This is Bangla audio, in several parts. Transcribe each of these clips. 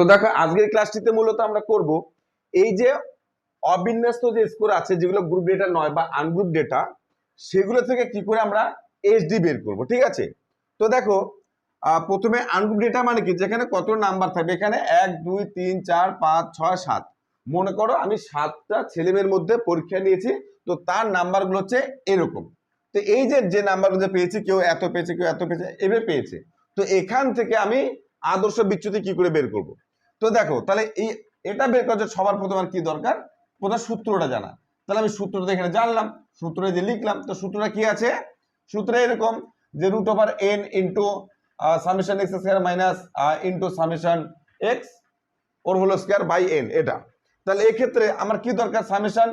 তো দেখো, আজকের ক্লাসটিতে মূলত আমরা করব এই যে অবিন্যস্ত যে স্কোর আছে, যেগুলো গ্রুপ ডেটা নয় বা আনগ্রুপ ডেটা সেগুলো থেকে কি করে আমরা এইচডি বের করব, ঠিক আছে? তো দেখো প্রথমে আনগ্রুপ ডেটা মানে কি? যেখানে কত নাম্বার থাকবে? এখানে এক, দুই, তিন, চার, পাঁচ, ছয়, সাত। মনে করো, আমি সাতটা ছেলেমেয়ের মধ্যে পরীক্ষা নিয়েছি, তো তার নাম্বারগুলো হচ্ছে এরকম। তো এই যে যে নাম্বারগুলো পেয়েছি, কেউ এত পেয়েছে, কেউ এত পেয়েছে, এভাবে পেয়েছে। তো এখান থেকে আমি আদর্শ বিচ্যুতি কি করে বের করব? তো দেখো, তাহলে এই, এটা বের করার সবার প্রথমে আর কি দরকার? প্রথম সূত্রটা জানা। তাহলে আমি সূত্রটা এখানে জানলাম, সূত্রে যে লিখলাম। তো সূত্রটা কি আছে? সূত্রে এরকম যে root over N into summation X square minus into summation X ওর হলো স্কোয়ার বাই এন এটা। তাহলে এক্ষেত্রে আমার কি দরকার? সামেশন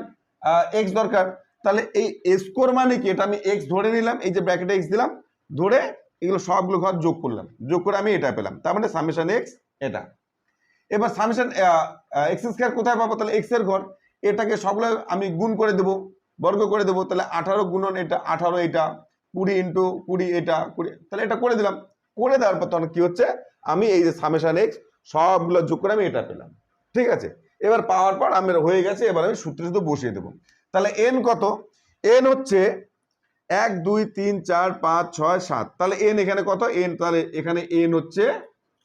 এক্স দরকার। তাহলে এই স্কোর মানে কি? এটা আমি এক্স ধরে নিলাম, এই যে ব্র্যাকেটে এক্স দিলাম, ধরে এগুলো সবগুলো ঘর যোগ করলাম। যোগ করে আমি এটা পেলাম। তার মানে সামেশন এক্স এটা। এবার সামেশন এক্স স্কোয়ার কোথায় পাবো? তাহলে এক্সের ঘর। এটাকে সবগুলো আমি গুণ করে দেবো, বর্গ করে দেবো। তাহলে আঠারো গুণন এটা আঠারো এটা, কুড়ি ইন্টু কুড়ি এটা, কুড়ি, তাহলে এটা করে দিলাম। করে দেওয়ার পর তখন কি হচ্ছে? আমি এই যে সামেশন এক্স সবগুলো যোগ করে আমি এটা পেলাম। ঠিক আছে? এবার পাওয়ার পর আমি হয়ে গেছে, এবার আমি সূত্রে শুধু বসিয়ে দেবো। তাহলে এন কত? এন হচ্ছে এক, দুই, তিন, চার, পাঁচ, ছয়, সাত। তাহলে এন এখানে কত? এন তাহলে এখানে এন হচ্ছে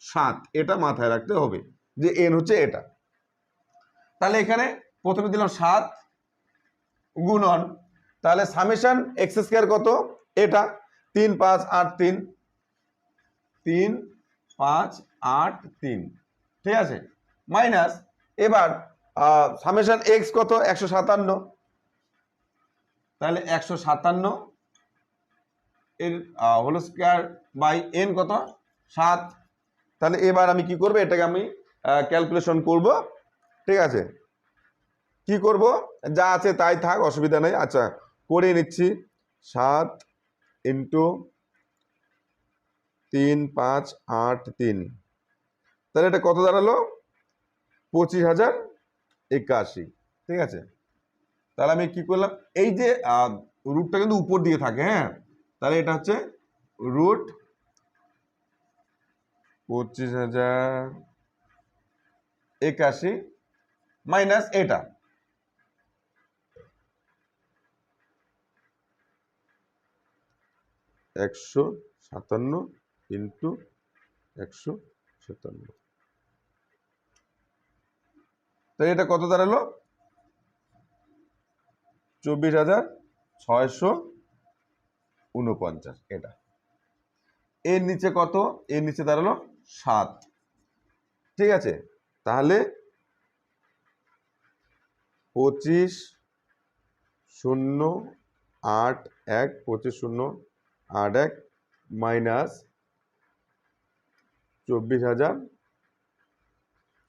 সাত। এটা মাথায় রাখতে হবে। যে এন হচ্ছে এটা। তাহলে এখানে প্রথমে দিলাম সাত গুণন। তাহলে সামেশন এক্স স্কোয়ার কত? এটা। তিন, পাঁচ, আট, তিন। তিন, পাঁচ, আট, তিন। ঠিক আছে? মাইনাস এবার সামেশন এক্স কত? একশো সাতান্ন। তাহলে একশো সাতান্ন এর হোল স্কোয়ার বাই এন কত? সাত। তাহলে এবার আমি কি করব? এটাকে আমি ক্যালকুলেশন করব। ঠিক আছে? কি করব? যা আছে তাই থাক, অসুবিধা নেই। আচ্ছা করে নিচ্ছি। সাত ইন্টু তিন, পাঁচ, আট, তিন। তাহলে এটা কত দাঁড়াল? পঁচিশ হাজার একাশি। ঠিক আছে? তাহলে আমি কি করলাম? এই যে রুটটা কিন্তু উপর দিয়ে থাকে হ্যাঁ? তাহলে এটা হচ্ছে রুট পঁচিশ হাজার একাশি মাইনাস এটা। একশো সাতান্ন ইন্টু একশো সাতান্ন। তাহলে এটা কত দাঁড়াল? চব্বিশ হাজার ছয়শো উনপঞ্চাশ এটা। এর নিচে কত? এর নিচে দাঁড়াল সাত। ঠিক আছে? তাহলে পঁচিশ শূন্য আট এক, পঁচিশ শূন্য আট এক মাইনাস চব্বিশ হাজার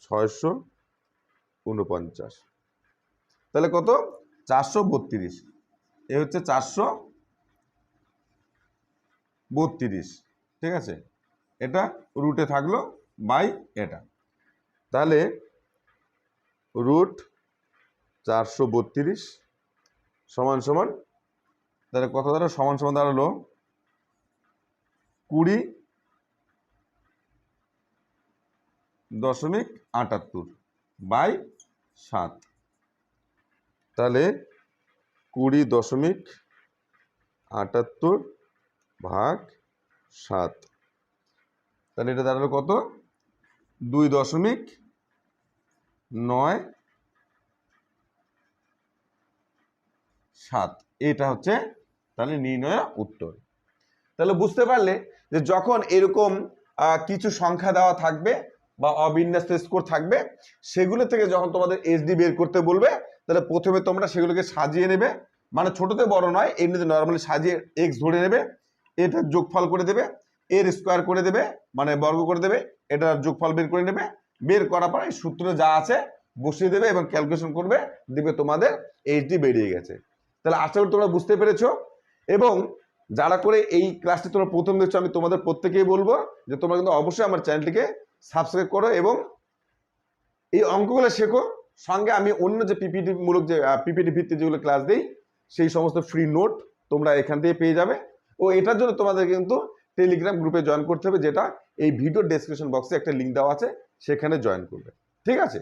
ছয়শো উনপঞ্চাশ। তাহলে কত? চারশো বত্রিশ। এ হচ্ছে চারশো বত্রিশ। ঠিক আছে? এটা রুটে থাকল বাই এটা তাহলে রুট চারশো বত্রিশ সমান সমান, তাহলে কত দাঁড়াল? সমান সমান দাঁড়াল কুড়ি দশমিক আটাত্তর বাই সাত। তাহলে কুড়ি দশমিক আটাত্তর ভাগ সাত। তাহলে এটা দাঁড়াল কত? দুই দশমিক নয়, সাত। এটা হচ্ছে তাহলে নির্ণয় উত্তর। তাহলে বুঝতে পারলে যে যখন এরকম কিছু সংখ্যা দেওয়া থাকবে বা অবিন্যস্ত স্কোর থাকবে, সেগুলো থেকে যখন তোমাদের এইচডি বের করতে বলবে, তাহলে প্রথমে তোমরা সেগুলোকে সাজিয়ে নেবে। মানে ছোটতে বড় নয়, এমনিতে নর্মালি সাজিয়ে এক্স ধরে নেবে এটা যোগফল করে দেবে এর স্কোয়ার করে দেবে মানে বর্গ করে দেবে, এটার যোগফল বের করে নেবে বের করার পরে সূত্র যা আছে বসিয়ে দেবে এবং ক্যালকুলেশন করবে, দেখবে তোমাদের এইচডি বেরিয়ে গেছে। তাহলে আশা করি তোমরা বুঝতে পেরেছ। এবং যারা করে এই ক্লাসটি তোমরা প্রথম দেখছ, আমি তোমাদের প্রত্যেকেই বলব যে তোমরা কিন্তু অবশ্যই আমার চ্যানেলটিকে সাবস্ক্রাইব করো এবং এই অঙ্কগুলো শেখো। সঙ্গে আমি অন্য যে পিপিটি মূলক যে পিপিটি ভিত্তিক যেগুলো ক্লাস দিই, সেই সমস্ত ফ্রি নোট তোমরা এখান থেকে পেয়ে যাবে। ও এটার জন্য তোমাদের কিন্তু টেলিগ্রাম গ্রুপে জয়েন করতে হবে, যেটা এই ভিডিও ডেসক্রিপশন বক্সে একটা লিঙ্ক দেওয়া আছে। সেখানে জয়েন করবে। ঠিক আছে?